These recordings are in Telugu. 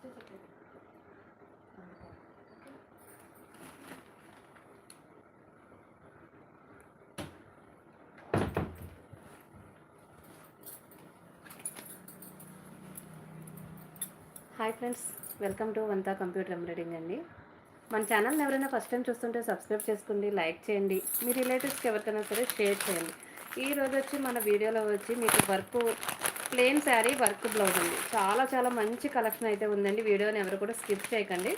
Hi friends welcome to Vantha computer embroidering అండి. మన ఛానల్ని ఎవరైనా ఫస్ట్ టైం చూస్తుంటే సబ్స్క్రైబ్ చేసుకోండి లైక్ చేయండి. మీ రిలేటివ్స్కి ఎవరికైనా సరే షేర్ చేయండి. ఈ వచ్చి మన వీడియోలో వచ్చి మీకు work plain sari work blouse అండి. చాలా చాలా మంచి కలెక్షన్ అయితే ఉందండి. వీడియోని ఎవరు కూడా స్కిప్ చేయకండి.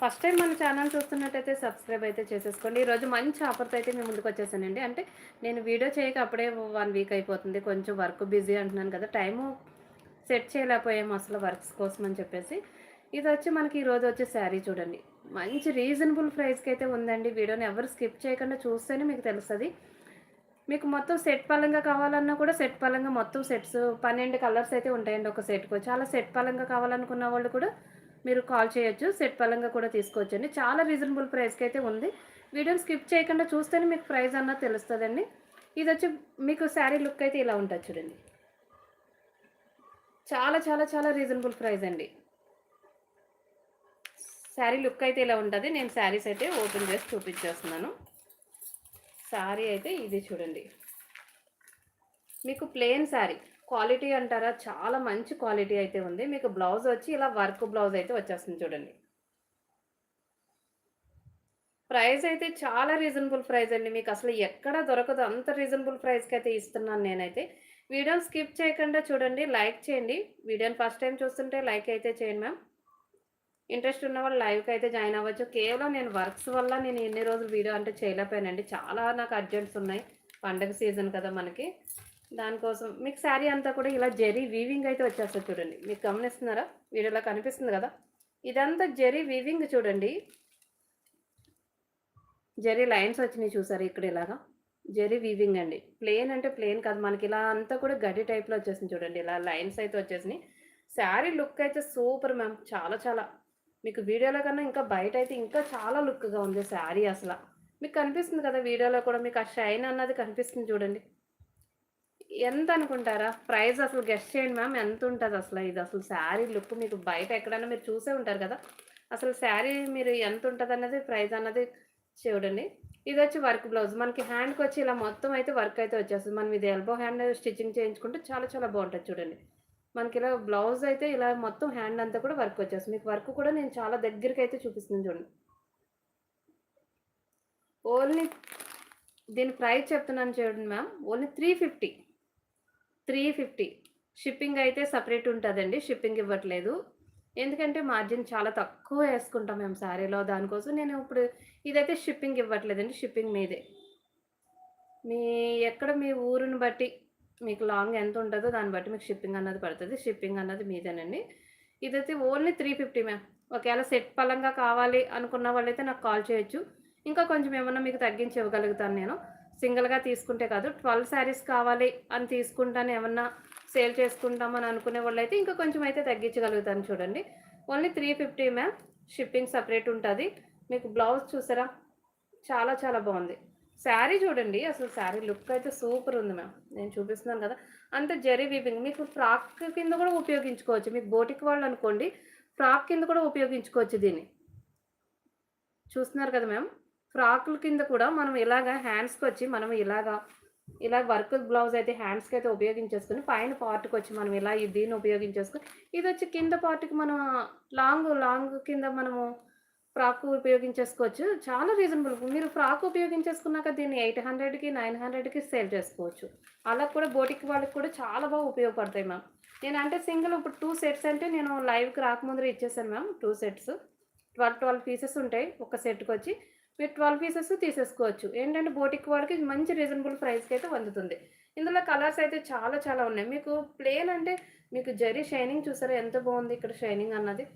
ఫస్ట్ టైం మన ఛానల్ చూస్తున్నట్టయితే సబ్స్క్రైబ్ అయితే చేసేసుకోండి. ఈరోజు మంచి ఆఫర్తో అయితే మేము ముందుకు వచ్చేసానండి. అంటే నేను వీడియో చేయక అప్పుడే వన్ వీక్ అయిపోతుంది. కొంచెం వర్క్ బిజీ అంటున్నాను కదా టైము సెట్ చేయలేకపోయాము అసలు వర్క్స్ కోసం అని చెప్పేసి. ఇది వచ్చి మనకి ఈరోజు వచ్చే శారీ చూడండి. మంచి రీజనబుల్ ప్రైస్కి అయితే ఉందండి. వీడియోని ఎవరు స్కిప్ చేయకుండా చూస్తేనే మీకు తెలుస్తుంది. మీకు మొత్తం సెట్ పరంగా కావాలన్నా కూడా సెట్ పరంగా మొత్తం సెట్స్ పన్నెండు కలర్స్ అయితే ఉంటాయండి ఒక సెట్కు. చాలా సెట్ పరంగా కావాలనుకున్న వాళ్ళు కూడా మీరు కాల్ చేయొచ్చు సెట్ పరంగా కూడా తీసుకోవచ్చండి. చాలా రీజనబుల్ ప్రైస్కి అయితే ఉంది. వీడియోని స్కిప్ చేయకుండా చూస్తేనే మీకు ప్రైస్ అన్నా తెలుస్తుందండి. ఇది వచ్చి మీకు శారీ లుక్ అయితే ఇలా ఉంటుంది చూడండి. చాలా చాలా చాలా రీజనబుల్ ప్రైస్ అండి. శారీ లుక్ అయితే ఇలా ఉంటుంది. నేను శారీస్ అయితే ఓపెన్ చేసి చూపించేస్తున్నాను. శారీ అయితే ఇది చూడండి. మీకు ప్లెయిన్ శారీ క్వాలిటీ అంటారా? చాలా మంచి క్వాలిటీ అయితే ఉంది. మీకు బ్లౌజ్ వచ్చి ఇలా వర్క్ బ్లౌజ్ అయితే వచ్చేస్తుంది చూడండి. ప్రైస్ అయితే చాలా రీజనబుల్ ప్రైస్ అండి. మీకు అసలు ఎక్కడ దొరకదు. అంత రీజనబుల్ ప్రైస్కి అయితే ఇస్తున్నాను నేనైతే. వీడియోని స్కిప్ చేయకుండా చూడండి. లైక్ చేయండి. వీడియోని ఫస్ట్ టైం చూస్తుంటే లైక్ అయితే చేయండి మ్యామ్. ఇంట్రెస్ట్ ఉన్న వాళ్ళు లైవ్కి అయితే జాయిన్ అవ్వచ్చు. కేవలం నేను వర్క్స్ వల్ల నేను ఎన్ని రోజులు వీడియో అంటే చేయలేకపోయానండి. చాలా నాకు అర్జెంట్స్ ఉన్నాయి. పండగ సీజన్ కదా మనకి. దానికోసం మీకు శారీ అంతా కూడా ఇలా జెరీ వీవింగ్ అయితే వచ్చేస్తుంది చూడండి. మీకు గమనిస్తున్నారా? వీడియోలో కనిపిస్తుంది కదా? ఇదంతా జెరీ వీవింగ్ చూడండి. జెరీ లైన్స్ వచ్చినాయి చూసారు ఇక్కడ ఇలాగా? జెరీ వీవింగ్ అండి. ప్లేన్ అంటే ప్లేన్ కాదు. మనకి ఇలా అంతా కూడా గడి టైప్లో వచ్చేసింది చూడండి. ఇలా లైన్స్ అయితే వచ్చేసినాయి. శారీ లుక్ అయితే సూపర్ మ్యామ్. చాలా చాలా. మీకు వీడియోలో కన్నా ఇంకా బయట అయితే ఇంకా చాలా లుక్గా ఉంది శారీ అసలు. మీకు కనిపిస్తుంది కదా వీడియోలో కూడా మీకు ఆ షైన్ అన్నది కనిపిస్తుంది చూడండి. ఎంత అనుకుంటారా? ప్రైస్ అసలు గెస్ట్ చేయండి మ్యామ్. ఎంత ఉంటుంది అసలు ఇది? అసలు శారీ లుక్ మీకు బయట ఎక్కడైనా మీరు చూసే ఉంటారు కదా. అసలు శారీ మీరు ఎంత ఉంటుంది అన్నది ప్రైస్ అన్నది చూడండి. ఇది వచ్చి వర్క్ బ్లౌజ్. మనకి హ్యాండ్కి వచ్చి ఇలా మొత్తం అయితే వర్క్ అయితే వచ్చేస్తుంది. మనం ఇది ఎల్బో హ్యాండ్ స్టిచ్చింగ్ చేయించుకుంటే చాలా చాలా బాగుంటుంది చూడండి. మనకి ఇలా బ్లౌజ్ అయితే ఇలా మొత్తం హ్యాండ్ అంతా కూడా వర్క్ వచ్చేస్తుంది. మీకు వర్క్ కూడా నేను చాలా దగ్గరికి అయితే చూపిస్తున్నాను చూడండి. ఓన్లీ దీని ప్రైస్ చెప్తున్నాను చూడండి ma'am. Only three fifty. Three fifty. Shipping అయితే సపరేట్ ఉంటుందండి. షిప్పింగ్ ఇవ్వట్లేదు. ఎందుకంటే మార్జిన్ చాలా తక్కువ వేసుకుంటాం మేము శారీలో. దానికోసం నేను ఇప్పుడు ఇదైతే షిప్పింగ్ ఇవ్వట్లేదండి. షిప్పింగ్ మీదే. మీ ఎక్కడ మీ ఊరుని బట్టి మీకు లాంగ్ ఎంత ఉంటుందో దాన్ని బట్టి మీకు షిప్పింగ్ అన్నది పడుతుంది. షిప్పింగ్ అన్నది మీదేనండి. ఇదైతే ఓన్లీ త్రీ ఫిఫ్టీ మ్యామ్. ఒకవేళ సెట్ పలంగా కావాలి అనుకున్న వాళ్ళైతే నాకు కాల్ చేయొచ్చు. ఇంకా కొంచెం ఏమన్నా మీకు తగ్గించి ఇవ్వగలుగుతాను నేను. సింగిల్గా తీసుకుంటే కాదు ట్వెల్వ్ శారీస్ కావాలి అని తీసుకుంటాను ఏమన్నా సేల్ చేసుకుంటామని అనుకునే వాళ్ళు అయితే ఇంకా కొంచెం అయితే తగ్గించగలుగుతాను చూడండి. Only three fifty ma'am. Shipping separate ఉంటుంది. మీకు బ్లౌజ్ చూసారా? చాలా చాలా బాగుంది. శారీ చూడండి అసలు శారీ లుక్ అయితే సూపర్ ఉంది మ్యామ్. నేను చూపిస్తున్నాను కదా. అంత జరీ వీవింగ్ మీకు ఫ్రాక్ కింద కూడా ఉపయోగించుకోవచ్చు. మీకు బోటిక్ వాళ్ళు అనుకోండి ఫ్రాక్ కింద కూడా ఉపయోగించుకోవచ్చు దీన్ని. చూస్తున్నారు కదా మ్యామ్? ఫ్రాకుల కింద కూడా మనం ఇలాగా హ్యాండ్స్కి వచ్చి మనం ఇలాగా ఇలా వర్క్ బ్లౌజ్ అయితే హ్యాండ్స్కి అయితే ఉపయోగించేసుకుని పైన పార్ట్కి వచ్చి మనం ఇలా ఈ దీన్ని ఉపయోగించేసుకుని ఇది వచ్చి కింద పార్ట్కి మనం లాంగ్ లాంగ్ కింద మనము ఫ్రాక్ ఉపయోగించేసుకోవచ్చు. చాలా రీజనబుల్. మీరు ఫ్రాక్ ఉపయోగించేసుకున్నాక దీన్ని ఎయిట్ హండ్రెడ్కి నైన్ హండ్రెడ్కి సేల్ చేసుకోవచ్చు. అలా కూడా బోటిక్ వాళ్ళకి కూడా చాలా బాగా ఉపయోగపడతాయి మ్యామ్. నేను అంటే సింగిల్ ఇప్పుడు టూ సెట్స్ అంటే నేను లైవ్కి రాకముందర ఇచ్చేసాను ma'am two sets. Twelve twelve pieces ఉంటాయి ఒక సెట్కి వచ్చి. మీరు ట్వెల్వ్ పీసెస్ తీసేసుకోవచ్చు. ఏంటంటే బోటిక్ వాళ్ళకి మంచి రీజనబుల్ ప్రైస్కి అయితే అందుతుంది. ఇందులో కలర్స్ అయితే చాలా చాలా ఉన్నాయి. మీకు ప్లేన్ అంటే మీకు జరీ షైనింగ్ చూసారా? ఎంత బాగుంది ఇక్కడ షైనింగ్ అన్నది?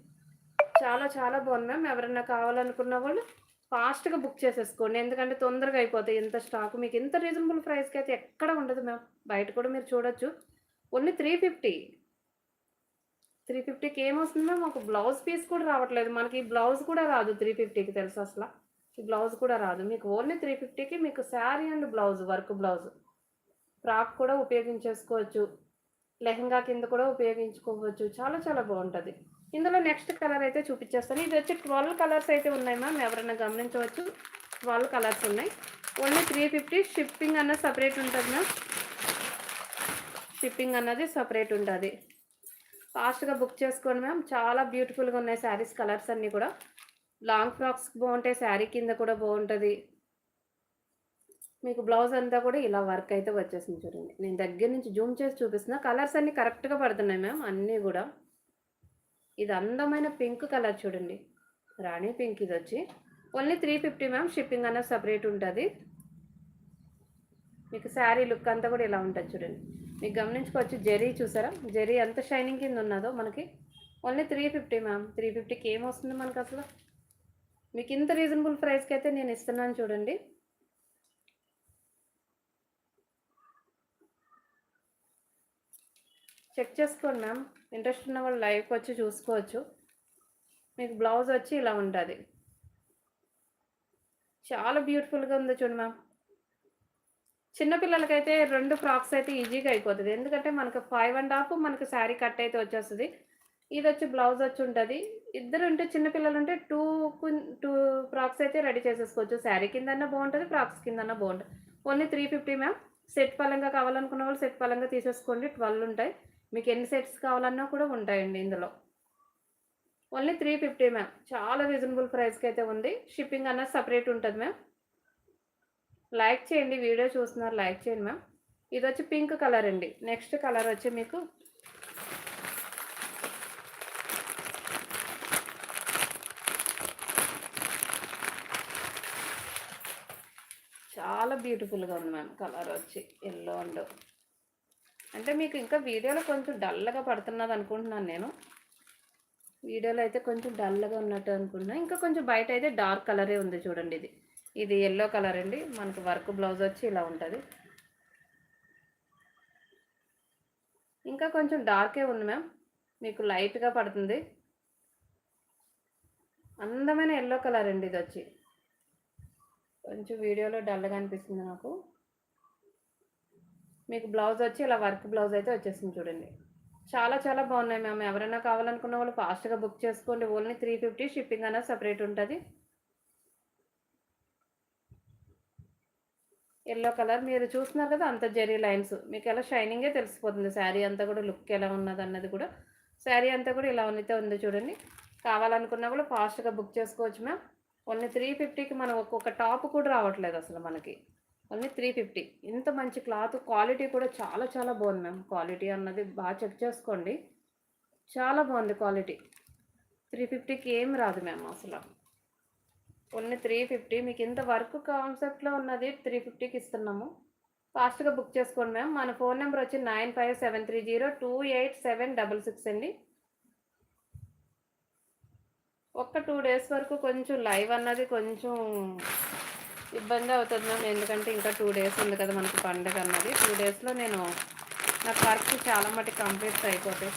చాలా చాలా బాగుంది మ్యామ్. ఎవరైనా కావాలనుకున్న వాళ్ళు ఫాస్ట్గా బుక్ చేసేసుకోండి. ఎందుకంటే తొందరగా అయిపోతాయి ఇంత స్టాక్. మీకు ఇంత రీజనబుల్ ప్రైస్కి అయితే ఎక్కడ ఉండదు మ్యామ్. బయట కూడా మీరు చూడొచ్చు. Only three fifty. త్రీ ఫిఫ్టీకి ఏమొస్తుంది మ్యామ్? ఒక బ్లౌజ్ పీస్ కూడా రావట్లేదు. మనకి బ్లౌజ్ కూడా రాదు త్రీ ఫిఫ్టీకి తెలుసు అసలు. ఈ బ్లౌజ్ కూడా రాదు. మీకు ఓన్లీ త్రీ ఫిఫ్టీకి మీకు sari and blouse work blouse. Frock కూడా ఉపయోగించేసుకోవచ్చు. లెహంగా కింద కూడా ఉపయోగించుకోవచ్చు. చాలా చాలా బాగుంటుంది. ఇందులో నెక్స్ట్ కలర్ అయితే చూపించేస్తాను. ఇది వచ్చి ట్వెల్వ్ కలర్స్ అయితే ఉన్నాయి మ్యామ్ ఎవరైనా గమనించవచ్చు. ట్వెల్వ్ కలర్స్ ఉన్నాయి. ఓన్లీ త్రీ ఫిఫ్టీ షిప్పింగ్ అన్నది సపరేట్ ఉంటుంది మ్యామ్. షిప్పింగ్ అన్నది సపరేట్ ఉంటుంది. ఫాస్ట్గా బుక్ చేసుకోండి మ్యామ్. చాలా బ్యూటిఫుల్గా ఉన్నాయి శారీస్ కలర్స్ అన్నీ కూడా. లాంగ్ ఫ్రాక్స్ బాగుంటాయి శారీ కింద కూడా బాగుంటుంది. మీకు బ్లౌజ్ అంతా కూడా ఇలా వర్క్ అయితే వచ్చేసింది చూడండి. నేను దగ్గర నుంచి జూమ్ చేసి చూపిస్తున్నా. కలర్స్ అన్నీ కరెక్ట్గా పడుతున్నాయి మ్యామ్ అన్నీ కూడా. ఇది అందమైన పింక్ కలర్ చూడండి. రాణి పింక్ ఇది వచ్చి only three fifty ma'am shipping అనేది సపరేట్ ఉంటుంది. మీకు శారీ లుక్ అంతా కూడా ఇలా ఉంటుంది చూడండి. మీకు గమనించుకోవచ్చు జెరీ చూసారా? జెరీ ఎంత షైనింగ్ కింద ఉన్నదో మనకి. Only three fifty ma'am three ఫిఫ్టీకి ఏమొస్తుంది మనకు అసలు? మీకు ఇంత రీజనబుల్ ప్రైస్కి అయితే నేను ఇస్తున్నాను చూడండి. చెక్ చేసుకోండి మ్యామ్. ఇంట్రెస్ట్ ఉన్న వాళ్ళు లైవ్కి వచ్చి చూసుకోవచ్చు. మీకు బ్లౌజ్ వచ్చి ఇలా ఉంటుంది. చాలా బ్యూటిఫుల్గా ఉంది చూడు మ్యామ్. చిన్నపిల్లలకైతే రెండు ఫ్రాక్స్ అయితే ఈజీగా అయిపోతుంది. ఎందుకంటే మనకు ఫైవ్ అండ్ హాఫ్ మనకు శారీ కట్ అయితే వచ్చేస్తుంది. ఇది వచ్చి బ్లౌజ్ వచ్చి ఉంటుంది. ఇద్దరు ఉంటే చిన్నపిల్లలు ఉంటే టూ టూ ఫ్రాక్స్ అయితే రెడీ చేసేసుకోవచ్చు. శారీ కిందన్నా బాగుంటుంది ఫ్రాక్స్ కిందన్నా బాగుంటుంది. Only three fifty ma'am. Set పలంగా కావాలనుకున్న వాళ్ళు సెట్ పలంగా తీసేసుకోండి. ట్వెల్వ్ ఉంటాయి. మీకు ఎన్ని సెట్స్ కావాలన్నా కూడా ఉంటాయండి ఇందులో. ఓన్లీ త్రీ ఫిఫ్టీ మ్యామ్ చాలా రీజనబుల్ ప్రైస్కి అయితే ఉంది. షిప్పింగ్ అన్నది సపరేట్ ఉంటుంది మ్యామ్ లైక్ చేయండి వీడియో చూస్తున్నారు లైక్ చేయండి మ్యామ్ ఇది వచ్చి పింక్ కలర్ అండి. నెక్స్ట్ కలర్ వచ్చి మీకు చాలా బ్యూటిఫుల్గా ఉంది మ్యామ్ కలర్ వచ్చి. ఎల్లో అండ్ అంటే మీకు ఇంకా వీడియోలో కొంచెం డల్గా పడుతున్నది అనుకుంటున్నాను నేను. వీడియోలో అయితే కొంచెం డల్గా ఉన్నట్టు అనుకున్నా ఇంకా కొంచెం బయట అయితే డార్క్ కలరే ఉంది చూడండి ఇది. ఇది ఎల్లో కలర్ అండి. మనకు వర్క్ బ్లౌజ్ వచ్చి ఇలా ఉంటుంది. ఇంకా కొంచెం డార్కే ఉంది మ్యామ్. మీకు లైట్గా పడుతుంది. అందమైన ఎల్లో కలర్ అండి ఇది వచ్చి. కొంచెం వీడియోలో డల్గా అనిపిస్తుంది నాకు. మీకు బ్లౌజ్ వచ్చి ఇలా వర్క్ బ్లౌజ్ అయితే వచ్చేసింది చూడండి. చాలా చాలా బాగున్నాయి మ్యామ్. ఎవరైనా కావాలనుకున్న వాళ్ళు ఫాస్ట్గా బుక్ చేసుకోండి. ఓన్లీ త్రీ ఫిఫ్టీ షిప్పింగ్ అనేది సపరేట్ ఉంటుంది. ఎల్లో కలర్ మీరు చూస్తున్నారు కదా అంత జెరీ లైన్స్ మీకు ఎలా షైనింగే తెలిసిపోతుంది. శారీ అంతా కూడా లుక్ ఎలా ఉన్నది అన్నది కూడా. శారీ అంతా కూడా ఇలా ఉన్నతే ఉంది చూడండి. కావాలనుకున్నా కూడా ఫాస్ట్గా బుక్ చేసుకోవచ్చు మ్యామ్. ఓన్లీ త్రీ ఫిఫ్టీకి మనం ఒక్కొక్క టాప్ కూడా రావట్లేదు అసలు మనకి. Only three fifty. ఇంత మంచి క్లాత్ క్వాలిటీ కూడా చాలా చాలా బాగుంది మ్యామ్. క్వాలిటీ అన్నది బాగా చెక్ చేసుకోండి. చాలా బాగుంది క్వాలిటీ. త్రీ ఫిఫ్టీకి ఏం రాదు మ్యామ్ అసలు. Only three fifty. మీకు ఇంత వర్క్ కాన్సెప్ట్లో ఉన్నది త్రీ ఫిఫ్టీకి ఇస్తున్నాము. ఫాస్ట్గా బుక్ చేసుకోండి మ్యామ్. మన ఫోన్ నెంబర్ వచ్చి nine five seven three zero two eight seven double six అండి. ఒక్క టూ డేస్ వరకు కొంచెం లైవ్ అన్నది కొంచెం ఇబ్బంది అవుతుంది మ్యామ్ ఎందుకంటే ఇంకా టూ డేస్ ఉంది కదా మనకి పండుగ అన్నది. టూ డేస్లో నేను నా వర్క్ చాలా మటుకు కంప్లీట్ అయిపోతాయి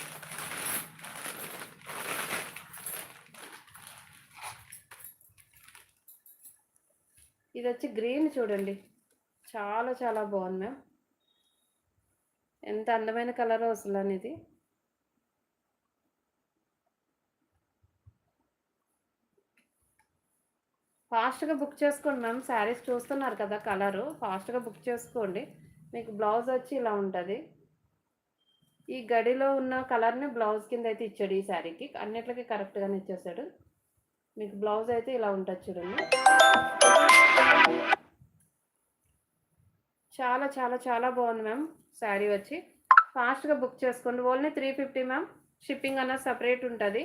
ఇది వచ్చి గ్రీన్ చూడండి. చాలా చాలా బాగుంది మ్యామ్ ఎంత అందమైన కలర్ అసలు అనేది ఫాస్ట్గా బుక్ చేసుకోండి మ్యామ్. శారీస్ చూస్తున్నారు కదా కలరు. ఫాస్ట్గా బుక్ చేసుకోండి. మీకు బ్లౌజ్ వచ్చి ఇలా ఉంటుంది. ఈ గడిలో ఉన్న కలర్ని బ్లౌజ్ కింద అయితే ఇచ్చాడు ఈ శారీకి. అన్నిట్లకి కరెక్ట్గానే ఇచ్చేసాడు. మీకు బ్లౌజ్ అయితే ఇలా ఉంటుంది చూడండి. చాలా చాలా చాలా బాగుంది మ్యామ్ శారీ వచ్చి. ఫాస్ట్గా బుక్ చేసుకోండి. Only three fifty ma'am. Shipping అన్నది సపరేట్ ఉంటుంది.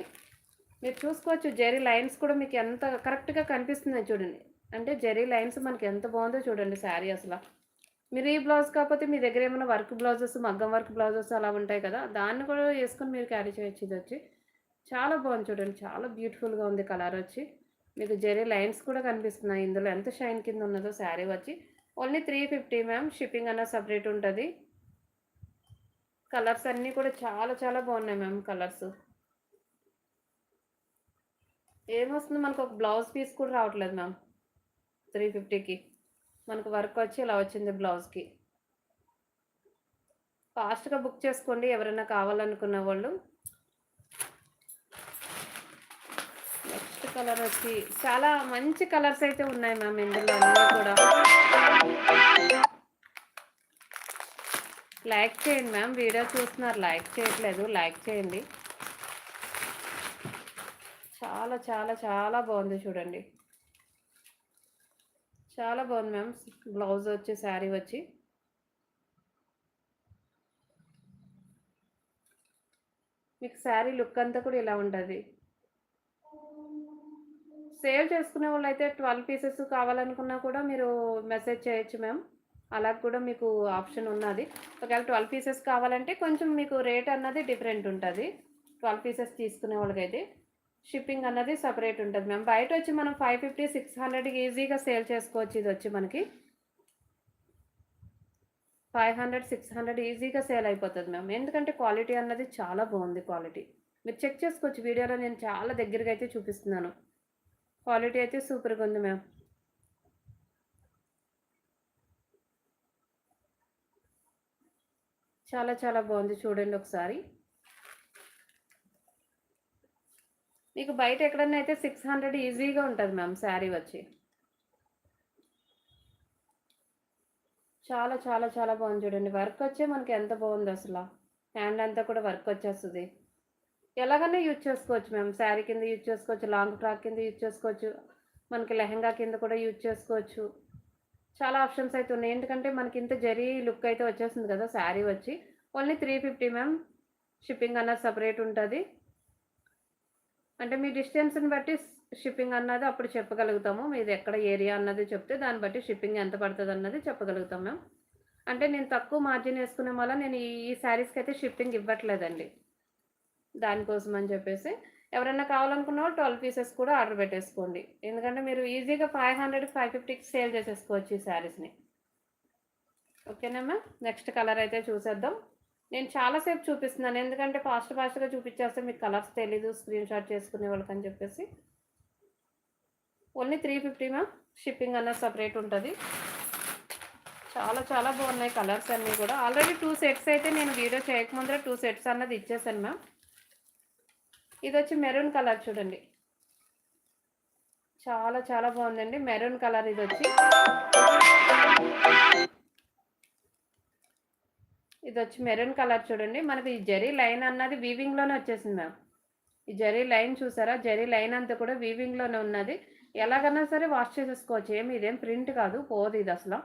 మీరు చూసుకోవచ్చు జెరీ లైన్స్ కూడా మీకు ఎంత కరెక్ట్గా కనిపిస్తుంది చూడండి. అంటే జెరీ లైన్స్ మనకి ఎంత బాగుందో చూడండి శారీ అసలు. మీరు ఈ బ్లౌజ్ కాకపోతే మీ దగ్గర ఏమైనా వర్క్ బ్లౌజెస్ మగ్గం వర్క్ బ్లౌజెస్ అలా ఉంటాయి కదా దాన్ని కూడా వేసుకొని మీరు క్యారీ చేయొచ్చు ఇది వచ్చి. చాలా బాగుంది చూడండి చాలా బ్యూటిఫుల్గా ఉంది కలర్ వచ్చి. మీకు జెరీ లైన్స్ కూడా కనిపిస్తున్నాయి. ఇందులో ఎంత షైన్ కింద ఉన్నదో శారీ వచ్చి. Only three fifty ma'am shipping అన్న సపరేట్ ఉంటుంది. కలర్స్ అన్నీ కూడా చాలా చాలా బాగున్నాయి మ్యామ్ కలర్స్ ఏమొస్తుంది? మనకు ఒక బ్లౌజ్ పీస్ కూడా రావట్లేదు మ్యామ్. త్రీ ఫిఫ్టీకి. మనకు వర్క్ వచ్చి ఇలా వచ్చింది బ్లౌజ్కి. ఫాస్ట్గా బుక్ చేసుకోండి ఎవరైనా కావాలనుకున్న వాళ్ళు. నెక్స్ట్ కలర్ వచ్చి చాలా మంచి కలర్స్ అయితే ఉన్నాయి మ్యామ్ ఇందులో అన్నీ కూడా. లైక్ చేయండి మ్యామ్. వీడియో చూస్తున్నారు లైక్ చేయట్లేదు లైక్ చేయండి. చాలా చాలా చాలా బాగుంది చూడండి. చాలా బాగుంది మ్యామ్. బ్లౌజ్ వచ్చి శారీ వచ్చి. మీకు శారీ లుక్ అంతా కూడా ఇలా ఉంటుంది. సేవ్ చేసుకునే వాళ్ళు అయితే ట్వెల్వ్ పీసెస్ కావాలనుకున్నా కూడా మీరు మెసేజ్ చేయొచ్చు మ్యామ్. అలా కూడా మీకు ఆప్షన్ ఉన్నది. ఒకవేళ ట్వెల్వ్ పీసెస్ కావాలంటే కొంచెం మీకు రేట్ అన్నది డిఫరెంట్ ఉంటుంది. ట్వెల్వ్ పీసెస్ తీసుకునే వాళ్ళకైతే. షిప్పింగ్ అన్నది సపరేట్ ఉంటుంది మ్యామ్. బయట వచ్చి మనం ఫైవ్ ఫిఫ్టీ సిక్స్ హండ్రెడ్కి ఈజీగా సేల్ చేసుకోవచ్చు ఇది వచ్చి మనకి. ఫైవ్ హండ్రెడ్ సిక్స్ హండ్రెడ్ ఈజీగా సేల్ అయిపోతుంది మ్యామ్. ఎందుకంటే క్వాలిటీ అన్నది చాలా బాగుంది క్వాలిటీ. మీరు చెక్ చేసుకోవచ్చు వీడియోలో నేను చాలా దగ్గరగా అయితే చూపిస్తున్నాను. క్వాలిటీ అయితే సూపర్గా ఉంది మ్యామ్. చాలా చాలా బాగుంది చూడండి ఒకసారి. మీకు బయట ఎక్కడన్నా అయితే సిక్స్ హండ్రెడ్ ఈజీగా ఉంటుంది మ్యామ్ శారీ వచ్చి. చాలా చాలా చాలా బాగుంది చూడండి. వర్క్ వచ్చే మనకి ఎంత బాగుంది అసలు. హ్యాండ్ అంతా కూడా వర్క్ వచ్చేస్తుంది. ఎలాగైనా యూజ్ చేసుకోవచ్చు మ్యామ్. శారీ కింద యూజ్ చేసుకోవచ్చు లాంగ్ ఫ్రాక్ కింద యూజ్ చేసుకోవచ్చు మనకి లెహంగా కింద కూడా యూజ్ చేసుకోవచ్చు. చాలా ఆప్షన్స్ అయితే ఉన్నాయి. ఎందుకంటే మనకి ఇంత జరీ లుక్ అయితే వచ్చేస్తుంది కదా శారీ వచ్చి. Only three fifty ma'am. Shipping అన్నది సపరేట్ ఉంటుంది. అంటే మీ డిస్టెన్స్ని బట్టి షిప్పింగ్ అన్నది అప్పుడు చెప్పగలుగుతాము. మీది ఎక్కడ ఏరియా అన్నది చెప్తే దాన్ని బట్టి షిప్పింగ్ ఎంత పడుతుంది అన్నది చెప్పగలుగుతాం మ్యామ్. అంటే నేను తక్కువ మార్జిన్ వేసుకునే వల్ల నేను ఈ శారీస్కి అయితే షిప్పింగ్ ఇవ్వట్లేదండి. దానికోసం అని చెప్పేసి. ఎవరైనా కావాలనుకున్న వాళ్ళు ట్వెల్వ్ పీసెస్ కూడా ఆర్డర్ పెట్టేసుకోండి. ఎందుకంటే మీరు ఈజీగా ఫైవ్ హండ్రెడ్ ఫైవ్ ఫిఫ్టీకి సేల్ చేసేసుకోవచ్చు ఈ శారీస్ని. ఓకేనా మ్యామ్? నెక్స్ట్ కలర్ అయితే చూసేద్దాం. నేను చాలాసేపు చూపిస్తున్నాను. ఎందుకంటే ఫాస్ట్ ఫాస్ట్గా చూపించేస్తే మీకు కలర్స్ తెలీదు స్క్రీన్ షాట్ చేసుకునే వాళ్ళకని చెప్పేసి. Only three fifty ma'am shipping అన్నది సపరేట్ ఉంటుంది. చాలా చాలా బాగున్నాయి కలర్స్ అన్నీ కూడా. ఆల్రెడీ టూ సెట్స్ అయితే నేను వీడియో చేయకముందర టూ సెట్స్ అన్నది ఇచ్చేసాను మ్యామ్. ఇది వచ్చి మెరూన్ కలర్ చూడండి. చాలా చాలా బాగుందండి. మెరూన్ కలర్ ఇది వచ్చి ఇది వచ్చి మెరూన్ కలర్ చూడండి. మనకి ఈ జరీ లైన్ అన్నది వీవింగ్లోనే వచ్చేసింది మ్యామ్ ఈ జరీ లైన్ చూసారా? జరీ లైన్ అంతా కూడా వీవింగ్లోనే ఉన్నది. ఎలాగన్నా సరే వాష్ చేసేసుకోవచ్చు. ఏమి ఇదేం ప్రింట్ కాదు పోదు ఇది అసలు.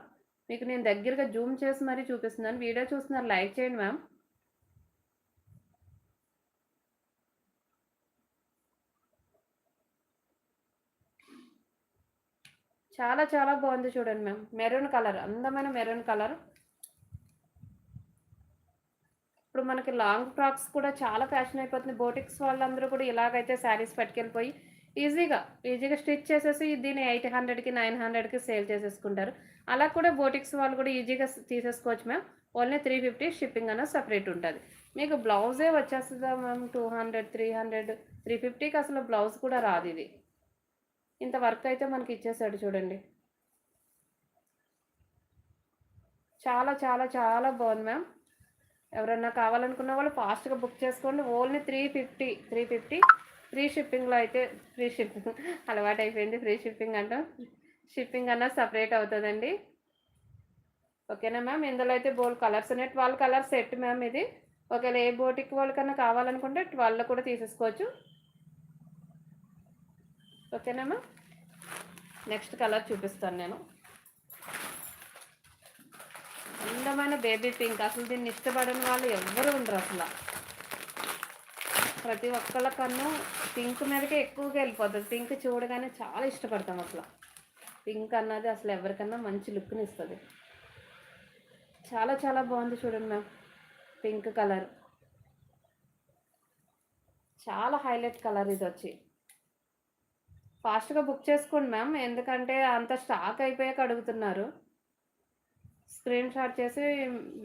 మీకు నేను దగ్గరగా జూమ్ చేసి మరీ చూపిస్తున్నాను. వీడియో చూస్తున్నారు లైక్ చేయండి మ్యామ్ చాలా చాలా బాగుంది చూడండి మ్యామ్ మెరూన్ కలర్ అందమైన మెరూన్ కలర్. ఇప్పుడు మనకి లాంగ్ ఫ్రాక్స్ కూడా చాలా ఫ్యాషన్ అయిపోతుంది. బోటిక్స్ వాళ్ళందరూ కూడా ఇలాగైతే శారీస్ పట్టుకెళ్ళిపోయి ఈజీగా ఈజీగా స్టిచ్ చేసేసి దీన్ని ఎయిట్ హండ్రెడ్కి నైన్ హండ్రెడ్కి సేల్ చేసేసుకుంటారు. అలా కూడా బోటిక్స్ వాళ్ళు కూడా ఈజీగా తీసేసుకోవచ్చు ma'am only three fifty shipping అన్న సపరేట్ ఉంటుంది. మీకు బ్లౌజే వచ్చేస్తుందా ma'am two hundred three hundred three ఫిఫ్టీకి అసలు బ్లౌజ్ కూడా రాదు ఇది. ఇంత వర్క్ అయితే మనకి ఇచ్చేసాడు చూడండి. చాలా చాలా చాలా బాగుంది మ్యామ్ ఎవరన్నా కావాలనుకున్న వాళ్ళు ఫాస్ట్గా బుక్ చేసుకోండి. Only three fifty three fifty. Free షిప్పింగ్లో అయితే ఫ్రీ షిప్పింగ్ అలవాటు అయిపోయింది ఫ్రీ షిప్పింగ్ అంటాం. షిప్పింగ్ అన్నా సపరేట్ అవుతుందండి. ఓకేనా మ్యామ్? ఇందులో అయితే బోల్ కలర్స్ ఉన్నాయి. ట్వెల్వ్ కలర్స్ సెట్ మ్యామ్ ఇది. ఒకవేళ ఏ బోటిక్ వాళ్ళకన్నా కావాలనుకుంటే ట్వెల్వ్ కూడా తీసేసుకోవచ్చు. ఓకేనా మ్యామ్? నెక్స్ట్ కలర్ చూపిస్తాను నేను. అందమైన బేబీ పింక్ అసలు దీన్ని ఇష్టపడని వాళ్ళు ఎవ్వరు ఉండరు అసలు. ప్రతి ఒక్కళ్ళ కన్ను పింక్ మీదకే ఎక్కువగా వెళ్ళిపోతుంది పింక్ చూడగానే చాలా ఇష్టపడతాం అసలు. పింక్ అన్నది అసలు ఎవరికన్నా మంచి లుక్ని ఇస్తుంది. చాలా చాలా బాగుంది చూడండి మ్యామ్ పింక్ కలర్ చాలా హైలైట్ కలర్ ఇది వచ్చి. ఫాస్ట్గా బుక్ చేసుకోండి మ్యామ్ ఎందుకంటే అంత స్టాక్ అయిపోయాక అడుగుతున్నారు. స్క్రీన్ షాట్ చేసి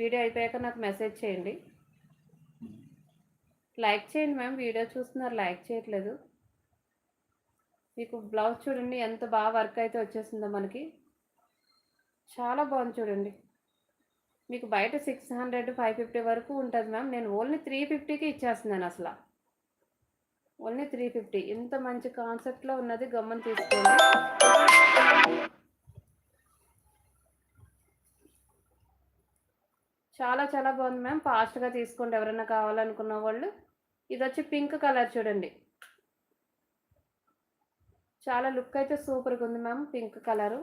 వీడియో అయిపోయాక నాకు మెసేజ్ చేయండి. లైక్ చేయండి మ్యామ్ వీడియో చూస్తున్నారు లైక్ చేయట్లేదు. మీకు బ్లౌజ్ చూడండి ఎంత బాగా వర్క్ అయితే వచ్చేసిందో మనకి. చాలా బాగుంది చూడండి. మీకు బయట సిక్స్ హండ్రెడ్ ఫైవ్ ఫిఫ్టీ వరకు ఉంటుంది మ్యామ్. నేను ఓన్లీ త్రీ ఫిఫ్టీకి ఇచ్చేస్తున్నాను అసలు. Only three fifty. ఇంత మంచి కాన్సెప్ట్లో ఉన్నది గమ్మని తీసుకోండి. చాలా చాలా బాగుంది మ్యామ్. ఫాస్ట్గా తీసుకోండి ఎవరైనా కావాలనుకున్న వాళ్ళు ఇది వచ్చి పింక్ కలర్ చూడండి. చాలా లుక్ అయితే సూపర్గా ఉంది మ్యామ్ పింక్ కలరు.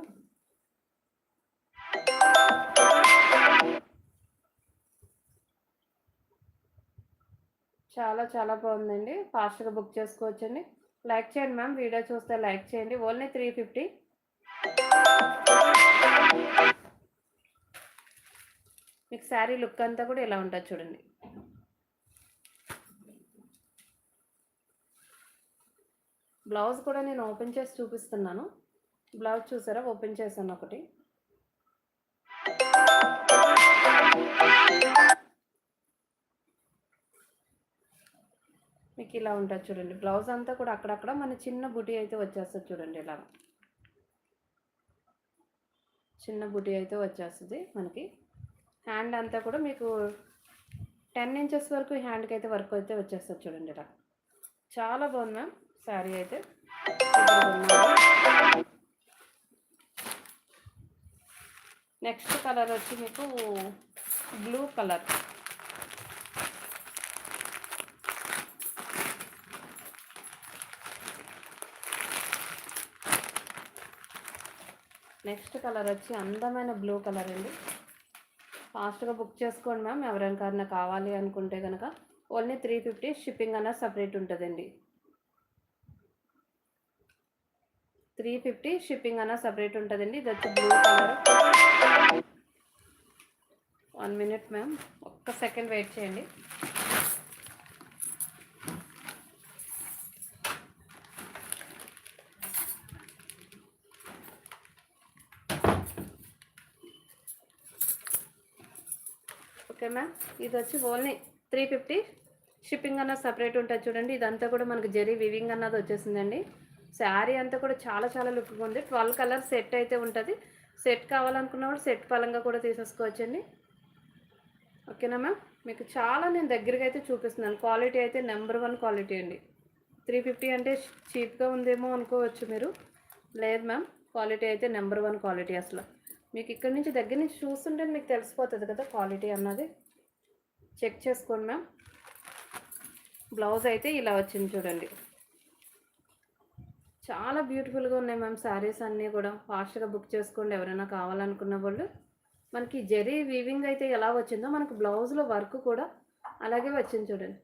చాలా చాలా బాగుందండి. ఫాస్ట్గా బుక్ చేసుకోవచ్చండి. లైక్ చేయండి మ్యామ్. వీడియో చూస్తే లైక్ చేయండి. Only three fifty. మీకు శారీ లుక్ అంతా కూడా ఇలా ఉంటుంది చూడండి. బ్లౌజ్ కూడా నేను ఓపెన్ చేసి చూపిస్తున్నాను. బ్లౌజ్ చూసారా? ఓపెన్ చేశాను ఒకటి. మీకు ఇలా ఉంటుంది చూడండి. బ్లౌజ్ అంతా కూడా అక్కడక్కడ మన చిన్న బుటీ అయితే వచ్చేస్తుంది చూడండి ఇలా. చిన్న బుటీ అయితే వచ్చేస్తుంది మనకి. హ్యాండ్ అంతా కూడా మీకు టెన్ ఇంచెస్ వరకు హ్యాండ్కి అయితే వర్క్ అయితే వచ్చేస్తుంది చూడండి ఇలా. చాలా బాగుంది మ్యామ్ శారీ అయితే. నెక్స్ట్ కలర్ వచ్చి మీకు బ్లూ కలర్. నెక్స్ట్ కలర్ వచ్చి అందమైన బ్లూ కలర్ అండి. ఫాస్ట్గా బుక్ చేసుకోండి మ్యామ్. ఎవరికైనా కావాలి అనుకుంటే కనుక ఓన్లీ త్రీ ఫిఫ్టీ షిప్పింగ్ అన్న సపరేట్ ఉంటుందండి. త్రీ ఫిఫ్టీ షిప్పింగ్ అన్న సపరేట్ ఉంటుందండి. ఇది వచ్చి blue colour. One minute ma'am. ఒక్క సెకండ్ వెయిట్ చేయండి. ఓకే మ్యామ్ ఇది వచ్చి ఓన్లీ త్రీ ఫిఫ్టీ షిప్పింగ్ అన్నది సపరేట్ ఉంటుంది చూడండి. ఇదంతా కూడా మనకు జరీ వివింగ్ అన్నది వచ్చేసిందండి. శారీ అంతా కూడా చాలా చాలా లుక్గా ఉంది. ట్వెల్వ్ కలర్ సెట్ అయితే ఉంటుంది. సెట్ కావాలనుకున్నప్పుడు సెట్ పరంగా కూడా తీసేసుకోవచ్చండి. ఓకేనా మ్యామ్ మీకు చాలా నేను దగ్గరగా అయితే చూపిస్తున్నాను. క్వాలిటీ అయితే నెంబర్ వన్ క్వాలిటీ అండి. త్రీ ఫిఫ్టీ అంటే చీప్గా ఉందేమో అనుకోవచ్చు మీరు. లేదు మ్యామ్ క్వాలిటీ అయితే నెంబర్ వన్ క్వాలిటీ అసలు. మీకు ఇక్కడ నుంచి దగ్గర నుంచి చూస్తుంటే మీకు తెలిసిపోతుంది కదా క్వాలిటీ అన్నది. చెక్ చేసుకోండి మ్యామ్ బ్లౌజ్ అయితే ఇలా వచ్చింది చూడండి. చాలా బ్యూటిఫుల్గా ఉన్నాయి మ్యామ్ శారీస్ అన్నీ కూడా. ఫాస్ట్గా బుక్ చేసుకోండి ఎవరైనా కావాలనుకున్న వాళ్ళు. మనకి జరీ వీవింగ్ అయితే ఎలా వచ్చిందో మనకు బ్లౌజ్లో వర్క్ కూడా అలాగే వచ్చింది చూడండి.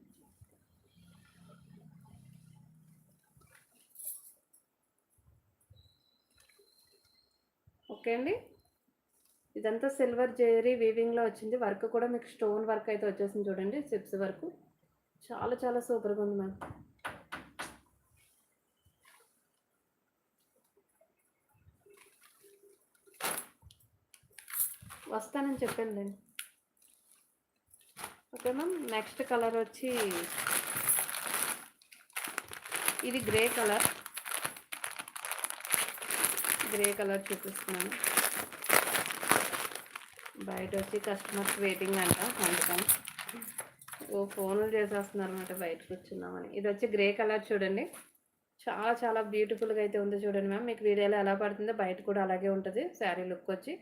ఓకే అండి? ఇదంతా సిల్వర్ జెరీ వీవింగ్లో వచ్చింది. వర్క్ కూడా మీకు స్టోన్ వర్క్ అయితే వచ్చేసింది చూడండి సిప్స్ వర్క్. చాలా చాలా సూపర్గా ఉంది మ్యామ్. వస్తానని చెప్పాను నేను ఓకే మ్యామ్ నెక్స్ట్ కలర్ వచ్చి ఇది గ్రే కలర్. గ్రే కలర్ చూపిస్తున్నాను. బయట వచ్చి కస్టమర్స్ వెయిటింగ్ అంట అందుకని. ఓ ఫోన్లు చేసేస్తున్నారు అనమాట బయట కూర్చున్నామని ఇది వచ్చి గ్రే కలర్ చూడండి. చాలా చాలా బ్యూటిఫుల్గా అయితే ఉంది చూడండి మ్యామ్ మీకు వీడియోలో ఎలా పడుతుందో బయట కూడా అలాగే ఉంటుంది. శారీ లుక్ వచ్చి.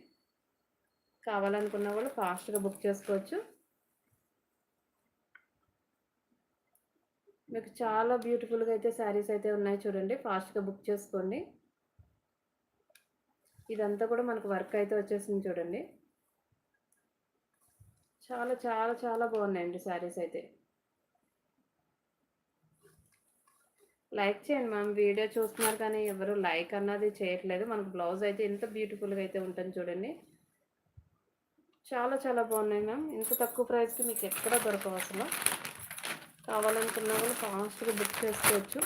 కావాలనుకున్న వాళ్ళు ఫాస్ట్గా బుక్ చేసుకోవచ్చు. మీకు చాలా బ్యూటిఫుల్గా అయితే శారీస్ అయితే ఉన్నాయి చూడండి. ఫాస్ట్గా బుక్ చేసుకోండి. ఇదంతా కూడా మనకు వర్క్ అయితే వచ్చేసింది చూడండి. చాలా చాలా చాలా బాగున్నాయండి శారీస్ అయితే. లైక్ చేయండి మ్యామ్. వీడియో చూస్తున్నారు కానీ ఎవరు లైక్ అన్నది చేయట్లేదు. మనకు బ్లౌజ్ అయితే ఎంత బ్యూటిఫుల్గా అయితే ఉంటుంది చూడండి. చాలా చాలా బాగున్నాయి మ్యామ్. ఇంత తక్కువ ప్రైస్కి మీకు ఎక్కడ దొరకవు అసలు. కావాలనుకున్న వాళ్ళు ఫాస్ట్గా బుక్ చేసుకోవచ్చు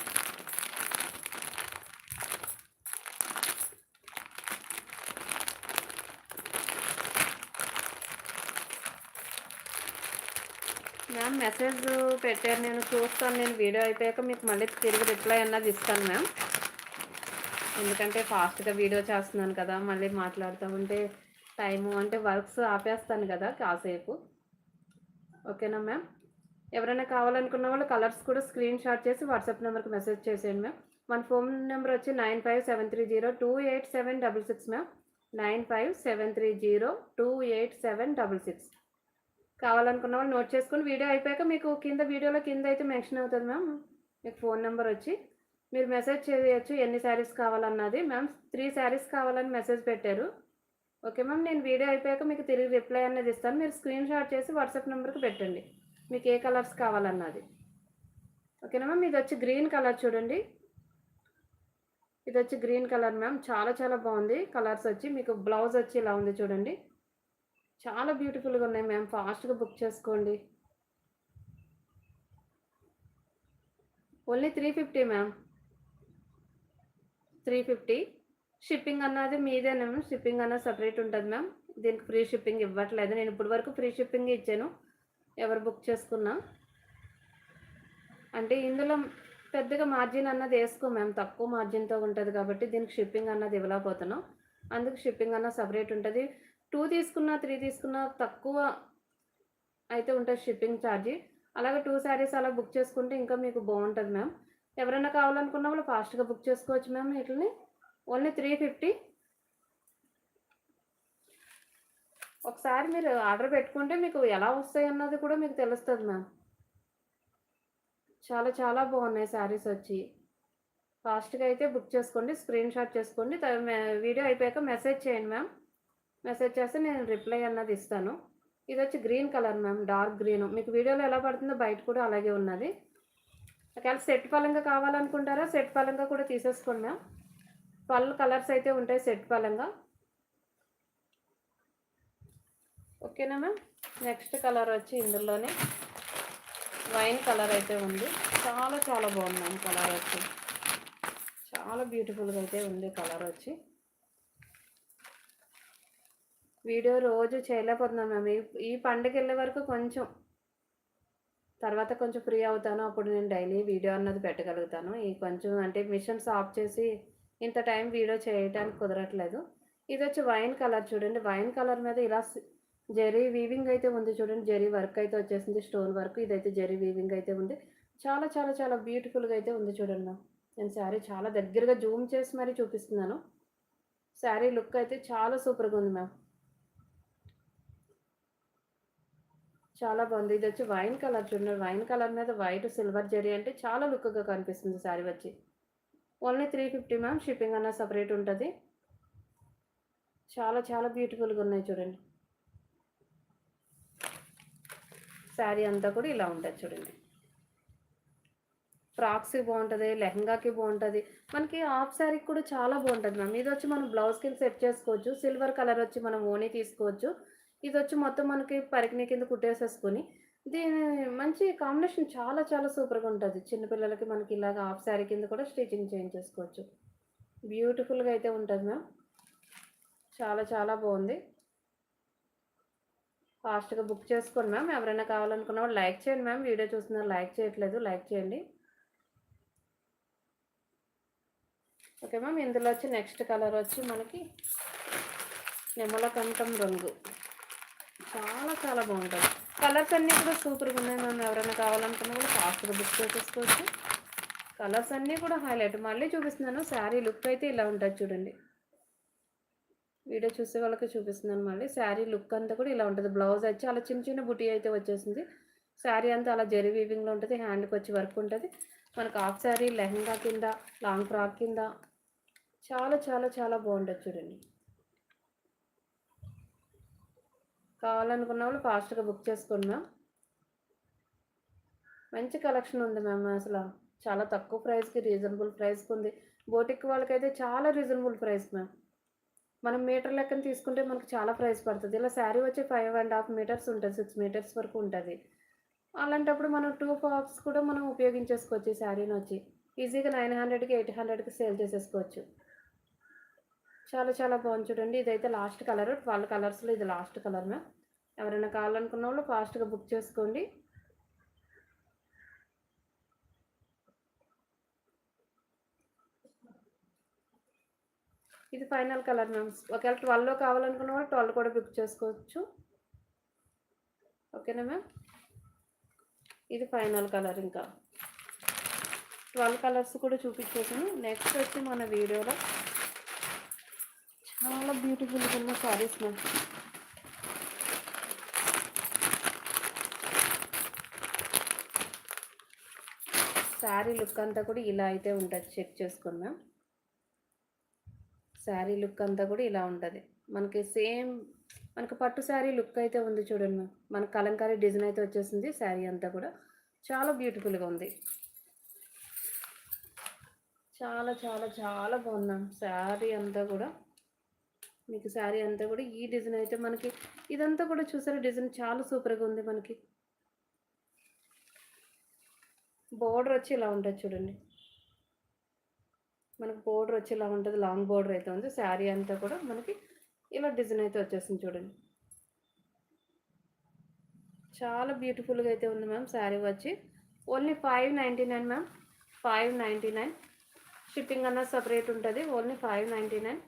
మ్యామ్ మెసేజ్ పెట్టారు నేను చూస్తాను నేను వీడియో అయిపోయాక మీకు మళ్ళీ తిరిగి రిప్లై అన్నది ఇస్తాను మ్యామ్. ఎందుకంటే ఫాస్ట్గా వీడియో చేస్తున్నాను కదా మళ్ళీ మాట్లాడుతూ ఉంటే టైము అంటే వర్క్స్ ఆపేస్తాను కదా కాసేపు. ఓకేనా మ్యామ్? ఎవరైనా కావాలనుకున్న వాళ్ళు కలర్స్ కూడా స్క్రీన్ షాట్ చేసి వాట్సాప్ నెంబర్కి మెసేజ్ చేసేయండి మ్యామ్. మన ఫోన్ నెంబర్ వచ్చి nine five seven three zero two eight seven double six ma'am. Nine five seven three zero two eight seven double six. కావాలనుకున్న వాళ్ళు నోట్ చేసుకుని వీడియో అయిపోయాక మీకు కింద వీడియోలో కింద అయితే మెన్షన్ అవుతుంది మ్యామ్. మీకు ఫోన్ నెంబర్ వచ్చి మీరు మెసేజ్ చేయొచ్చు ఎన్ని శారీస్ కావాలన్నది. మ్యామ్ త్రీ శారీస్ కావాలని మెసేజ్ పెట్టారు. ఓకే మ్యామ్ నేను వీడియో అయిపోయాక మీకు తిరిగి రిప్లై అనేది ఇస్తాను. మీరు స్క్రీన్ షాట్ చేసి వాట్సాప్ నెంబర్కి పెట్టండి. మీకు ఏ కలర్స్ కావాలన్నది. ఓకేనా మ్యామ్? ఇది వచ్చి గ్రీన్ కలర్ చూడండి. ఇది వచ్చి గ్రీన్ కలర్ మ్యామ్. చాలా చాలా బాగుంది కలర్స్ వచ్చి. మీకు బ్లౌజ్ వచ్చి ఇలా ఉంది చూడండి. చాలా బ్యూటిఫుల్గా ఉన్నాయి మ్యామ్ ఫాస్ట్గా బుక్ చేసుకోండి. Only three fifty ma'am three fifty shipping అన్నది మీదేనా మ్యామ్ షిప్పింగ్ అన్నది సపరేట్ ఉంటుంది మ్యామ్ దీనికి ఫ్రీ షిప్పింగ్ ఇవ్వట్లేదు. నేను ఇప్పటి వరకు ఫ్రీ షిప్పింగ్ ఇచ్చాను. ఎవరు బుక్ చేసుకున్నా. అంటే ఇందులో పెద్దగా మార్జిన్ అన్నది వేసుకో మ్యామ్ తక్కువ మార్జిన్తో ఉంటుంది కాబట్టి దీనికి షిప్పింగ్ అన్నది ఇవ్వలేకపోతున్నాం. అందుకు షిప్పింగ్ అన్నది సపరేట్ ఉంటుంది. టూ తీసుకున్నా త్రీ తీసుకున్నా తక్కువ అయితే ఉంటుంది షిప్పింగ్ ఛార్జీ. అలాగే టూ శారీస్ అలా బుక్ చేసుకుంటే ఇంకా మీకు బాగుంటుంది మ్యామ్. ఎవరైనా కావాలనుకున్న వాళ్ళు ఫాస్ట్గా బుక్ చేసుకోవచ్చు మ్యామ్ వీటిని. Only three fifty. ఒకసారి మీరు ఆర్డర్ పెట్టుకుంటే మీకు ఎలా వస్తాయి అన్నది కూడా మీకు తెలుస్తుంది మ్యామ్. చాలా చాలా బాగున్నాయి శారీస్ వచ్చి. ఫాస్ట్గా అయితే బుక్ చేసుకోండి స్క్రీన్ షాట్ చేసుకోండి. త- వీడియో అయిపోయాక మెసేజ్ చేయండి మ్యామ్. మెసేజ్ చేస్తే నేను రిప్లై అన్నది ఇస్తాను. ఇది వచ్చి green colour ma'am dark green మీకు వీడియోలో ఎలా పడుతుందో బయట కూడా అలాగే ఉన్నది. ఒకవేళ సెట్ పలంగా కావాలనుకుంటారా సెట్ పలంగా కూడా తీసేసుకోండి మ్యామ్ ట్వెల్వ్ కలర్స్ అయితే ఉంటాయి సెట్ పలంగా ఓకేనా మ్యామ్ నెక్స్ట్ కలర్ వచ్చి ఇందులోనే వైన్ కలర్ అయితే ఉంది. చాలా చాలా బాగుంది మ్యామ్ కలర్ వచ్చి. చాలా బ్యూటిఫుల్గా అయితే ఉంది కలర్ వచ్చి. వీడియో రోజు చేయలేకపోతున్నాను మ్యామ్ ఈ ఈ పండుగ వెళ్ళే వరకు కొంచెం తర్వాత కొంచెం ఫ్రీ అవుతాను. అప్పుడు నేను డైలీ వీడియో అన్నది పెట్టగలుగుతాను. ఈ కొంచెం అంటే మిషన్స్ ఆఫ్ చేసి ఇంత టైం వీడియో చేయడానికి కుదరట్లేదు. ఇది వచ్చి వైన్ కలర్ చూడండి. వైన్ కలర్ మీద ఇలా జెరీ వీవింగ్ అయితే ఉంది చూడండి. జెరీ వర్క్ అయితే వచ్చేసింది. స్టోన్ వర్క్ ఇదైతే జెరీ వీవింగ్ అయితే ఉంది. చాలా చాలా చాలా బ్యూటిఫుల్గా అయితే ఉంది చూడండి మ్యామ్. నేను శారీ చాలా దగ్గరగా జూమ్ చేసి మరీ చూపిస్తున్నాను. శారీ లుక్ అయితే చాలా సూపర్గా ఉంది మ్యామ్. చాలా బాగుంది. ఇది వచ్చి వైన్ కలర్ చూడండి. వైన్ కలర్ మీద వైట్ సిల్వర్ జరీ అంటే చాలా లుక్గా కనిపిస్తుంది శారీ వచ్చి. Only three fifty ma'am shipping అన్న సపరేట్ ఉంటుంది. చాలా చాలా బ్యూటిఫుల్గా ఉన్నాయి చూడండి. శారీ అంతా కూడా ఇలా ఉంటుంది చూడండి. ఫ్రాక్స్కి బాగుంటుంది లెహంగాకి బాగుంటుంది. మనకి హాఫ్ శారీకి కూడా చాలా బాగుంటుంది మ్యామ్ ఇది వచ్చి మనం బ్లౌజ్కి సెట్ చేసుకోవచ్చు. సిల్వర్ కలర్ వచ్చి మనం ఓనీ తీసుకోవచ్చు. ఇది వచ్చి మొత్తం మనకి పరికిణి కింద కుట్టేసేసుకొని దీని మంచి కాంబినేషన్ చాలా చాలా సూపర్గా ఉంటుంది. చిన్నపిల్లలకి మనకి ఇలాగ హాఫ్ శారీ కింద కూడా స్టిచ్చింగ్ చేయించేసుకోవచ్చు. బ్యూటిఫుల్గా అయితే ఉంటుంది మ్యామ్. చాలా చాలా బాగుంది. ఫాస్ట్గా బుక్ చేసుకోండి మ్యామ్. ఎవరైనా కావాలనుకున్న వాళ్ళు లైక్ చేయండి మ్యామ్. వీడియో చూస్తున్నారు లైక్ చేయట్లేదు లైక్ చేయండి. Okay ma'am. ఇందులో వచ్చి నెక్స్ట్ కలర్ వచ్చి మనకి నెమలకంఠం రంగు. చాలా చాలా బాగుంటుంది. కలర్స్ అన్నీ కూడా సూపర్గా ఉన్నాయి మ్యామ్ ఎవరైనా కావాలనుకున్న కూడా ఫాస్ట్గా బుక్ చేసేసుకోవచ్చు. కలర్స్ అన్నీ కూడా హైలైట్ మళ్ళీ చూపిస్తున్నాను. శారీ లుక్ అయితే ఇలా ఉంటుంది చూడండి. వీడియో చూసే వాళ్ళకి చూపిస్తున్నాను మళ్ళీ. శారీ లుక్ అంతా కూడా ఇలా ఉంటుంది. బ్లౌజ్ వచ్చి అలా చిన్న చిన్న బుటీ అయితే వచ్చేసింది. శారీ అంతా అలా జరీ వీవింగ్లో ఉంటుంది. హ్యాండ్కి వచ్చి వర్క్ ఉంటుంది. మనకు హాఫ్ శారీ లెహంగా కింద లాంగ్ ఫ్రాక్ కింద చాలా చాలా చాలా బాగుంటుంది చూడండి. కావాలనుకున్న వాళ్ళు ఫాస్ట్గా బుక్ చేసుకోండి మ్యామ్ మంచి కలెక్షన్ ఉంది మ్యామ్ అసలు. చాలా తక్కువ ప్రైస్కి రీజనబుల్ ప్రైస్కి ఉంది. బోటిక్ వాళ్ళకైతే చాలా రీజనబుల్ ప్రైస్ మ్యామ్. మనం మీటర్ లెక్కన తీసుకుంటే మనకు చాలా ప్రైస్ పడుతుంది. ఇలా శారీ వచ్చి ఫైవ్ అండ్ హాఫ్ మీటర్స్ ఉంటుంది సిక్స్ మీటర్స్ వరకు ఉంటుంది. అలాంటప్పుడు మనం టూ పాప్స్ కూడా మనం ఉపయోగించేసుకోవచ్చు ఈ శారీని వచ్చి. ఈజీగా నైన్ హండ్రెడ్కి ఎయిట్ హండ్రెడ్కి సేల్ చేసేసుకోవచ్చు. చాలా చాలా బాగుంది చూడండి. ఇదైతే లాస్ట్ కలర్. ట్వెల్వ్ కలర్స్లో ఇది లాస్ట్ కలర్ మ్యామ్. ఎవరైనా కావాలనుకున్న వాళ్ళు ఫాస్ట్గా బుక్ చేసుకోండి. ఇది ఫైనల్ కలర్ మ్యామ్. ఒకవేళ ట్వెల్వ్లో కావాలనుకున్న వాళ్ళు ట్వెల్వ్ కూడా బుక్ చేసుకోవచ్చు. ఓకేనా మ్యామ్? ఇది ఫైనల్ కలర్ ఇంకా. ట్వెల్వ్ కలర్స్ కూడా చూపించేసాను. నెక్స్ట్ వచ్చి మన వీడియోలో చాలా బ్యూటిఫుల్గా ఉన్న సారీస్ మ్యామ్ శారీ లుక్ అంతా కూడా ఇలా అయితే ఉంటుంది. చెక్ చేసుకోండి మ్యామ్ శారీ లుక్ అంతా కూడా ఇలా ఉంటుంది. మనకి సేమ్ మనకి పట్టు శారీ లుక్ అయితే ఉంది చూడండి మ్యామ్ మన కలంకారీ డిజైన్ అయితే వచ్చేసింది శారీ అంతా కూడా. చాలా బ్యూటిఫుల్గా ఉంది. చాలా చాలా చాలా బాగుంది మ్యామ్ శారీ అంతా కూడా మీకు శారీ అంతా కూడా ఈ డిజైన్ అయితే మనకి ఇదంతా కూడా చూసారా డిజైన్ చాలా సూపర్గా ఉంది మనకి. బోర్డర్ వచ్చి ఇలా ఉంటుంది చూడండి. మనకు బోర్డర్ వచ్చి ఇలా ఉంటుంది లాంగ్ బోర్డర్ అయితే ఉంది. శారీ అంతా కూడా మనకి ఇలా డిజైన్ అయితే వచ్చేసింది చూడండి. చాలా బ్యూటిఫుల్గా అయితే ఉంది మ్యామ్ శారీ వచ్చి. Only five ninety nine ma'am. Five ninety nine. Shipping అన్న సపరేట్ ఉంటుంది. Only five ninety nine.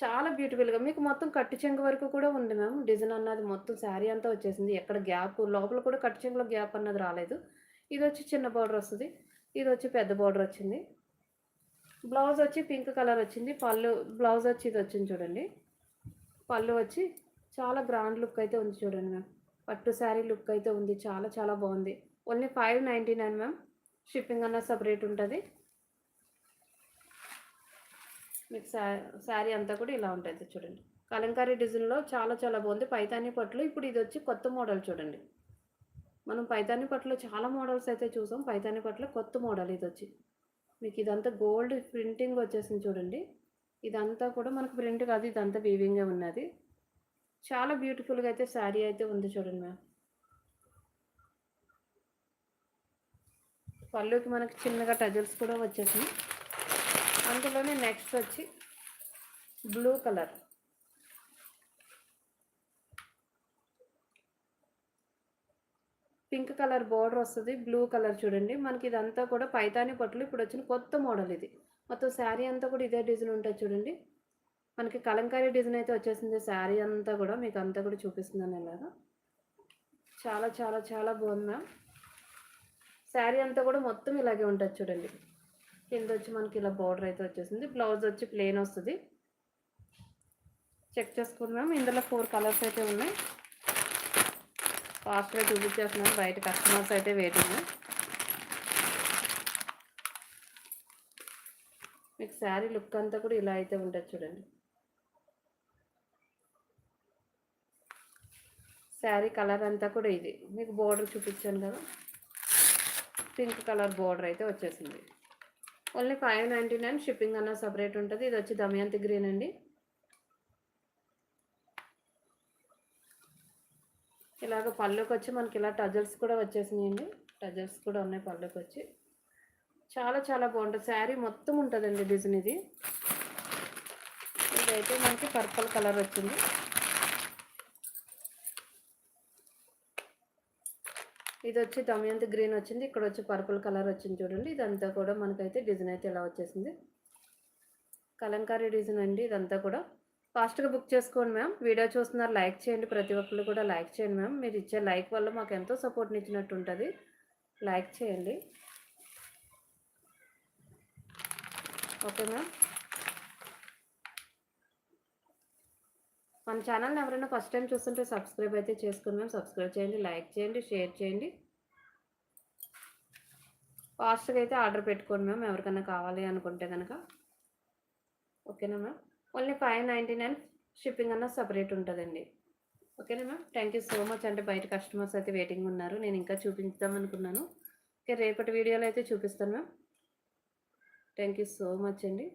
చాలా బ్యూటిఫుల్గా మీకు మొత్తం కట్టు చెంగ వరకు కూడా ఉంది మ్యామ్ డిజైన్ అన్నది మొత్తం శారీ అంతా వచ్చేసింది. ఎక్కడ గ్యాప్ లోపల కూడా కట్టు చెంగులో గ్యాప్ అన్నది రాలేదు. ఇది వచ్చి చిన్న బార్డర్ వస్తుంది. ఇది వచ్చి పెద్ద బార్డర్ వచ్చింది. బ్లౌజ్ వచ్చి పింక్ కలర్ వచ్చింది. పళ్ళు బ్లౌజ్ వచ్చి ఇది వచ్చింది చూడండి. పళ్ళు వచ్చి చాలా గ్రాండ్ లుక్ అయితే ఉంది చూడండి మ్యామ్ పట్టు శారీ లుక్ అయితే ఉంది. చాలా చాలా బాగుంది. Only five ninety nine ma'am shipping అన్న సపరేట్ ఉంటుంది. మీకు శా శారీ అంతా కూడా ఇలా ఉంటుంది చూడండి. కలంకారీ డిజైన్లో చాలా చాలా బాగుంది. పైతాని పట్లు ఇప్పుడు ఇది వచ్చి కొత్త మోడల్ చూడండి. మనం పైతాని పట్టులో చాలా మోడల్స్ అయితే చూసాం. పైతాని పట్టులో కొత్త మోడల్ ఇది వచ్చి. మీకు ఇదంతా గోల్డ్ ప్రింటింగ్ వచ్చేసింది చూడండి. ఇదంతా కూడా మనకు ప్రింట్ కాదు ఇదంతా వీవింగే ఉన్నది. చాలా బ్యూటిఫుల్గా అయితే శారీ అయితే ఉంది చూడండి మ్యామ్. పళ్ళుకి మనకి చిన్నగా టజల్స్ కూడా వచ్చేసినాయి. అందులోనే నెక్స్ట్ వచ్చి blue colour pink colour border వస్తుంది బ్లూ కలర్ చూడండి. మనకి ఇదంతా కూడా పైతాని పట్టులు ఇప్పుడు వచ్చిన కొత్త మోడల్ ఇది. మొత్తం శారీ అంతా కూడా ఇదే డిజైన్ ఉంటుంది చూడండి. మనకి కలంకారీ డిజైన్ అయితే వచ్చేసింది శారీ అంతా కూడా మీకు అంతా కూడా చూపిస్తున్నాను ఇలాగా. చాలా చాలా చాలా బాగుంది మ్యామ్ శారీ అంతా కూడా మొత్తం ఇలాగే ఉంటుంది చూడండి. కింద వచ్చి మనకి ఇలా బార్డర్ అయితే వచ్చేసింది. బ్లౌజ్ వచ్చి ప్లెయిన్ వస్తుంది. చెక్ చేసుకోండి మ్యామ్ ఇందులో ఫోర్ కలర్స్ అయితే ఉన్నాయి. ఫాస్ట్గా చూపించేస్తున్నాం బయట కస్టమర్స్ అయితే వెయిటింగ్ మీకు శారీ లుక్ అంతా కూడా ఇలా అయితే ఉంటుంది చూడండి. శారీ కలర్ అంతా కూడా ఇది. మీకు బోర్డర్ చూపించాను కదా. పింక్ కలర్ బోర్డర్ అయితే వచ్చేసింది. Only five ninety nine shipping అన్న సపరేట్ ఉంటుంది. ఇది వచ్చి దమయంతి గ్రీన్ అండి. ఇలాగ పళ్ళుకి వచ్చి మనకి ఇలా టజల్స్ కూడా వచ్చేసినాయండి. టజల్స్ కూడా ఉన్నాయి పళ్ళుకి వచ్చి చాలా చాలా బాగుంటుంది. శారీ మొత్తం ఉంటుందండి డిజైన్ ఇది. ఇదైతే మనకి పర్పుల్ కలర్ వచ్చింది. ఇది వచ్చి దమయంతి గ్రీన్ వచ్చింది ఇక్కడ వచ్చి పర్పుల్ కలర్ వచ్చింది చూడండి. ఇదంతా కూడా మనకైతే డిజైన్ అయితే ఇలా వచ్చేసింది. కలంకారీ డిజైన్ అండి ఇదంతా కూడా. ఫాస్ట్గా బుక్ చేసుకోండి మ్యామ్ వీడియో చూస్తున్నారు లైక్ చేయండి. ప్రతి ఒక్కరు కూడా లైక్ చేయండి మ్యామ్ మీరు ఇచ్చే లైక్ వల్ల మాకు ఎంతో సపోర్ట్ని ఇచ్చినట్టు ఉంటుంది. లైక్ చేయండి. ఓకే మ్యామ్ మన ఛానల్ని ఎవరైనా ఫస్ట్ టైం చూస్తుంటే సబ్స్క్రైబ్ అయితే చేసుకుని మ్యామ్ సబ్స్క్రైబ్ చేయండి లైక్ చేయండి షేర్ చేయండి. ఫాస్ట్గా అయితే ఆర్డర్ పెట్టుకోండి మ్యామ్ ఎవరికైనా కావాలి అనుకుంటే కనుక ఓకేనా ma'am only five ninety nine shipping అన్న సపరేట్ ఉంటుందండి. ఓకేనా ma'am thank you so much అంటే బయట కస్టమర్స్ అయితే వెయిటింగ్ ఉన్నారు. నేను ఇంకా చూపించుదాం అనుకున్నాను. ఓకే రేపటి వీడియోలో అయితే చూపిస్తాను ma'am thank you so much అండి.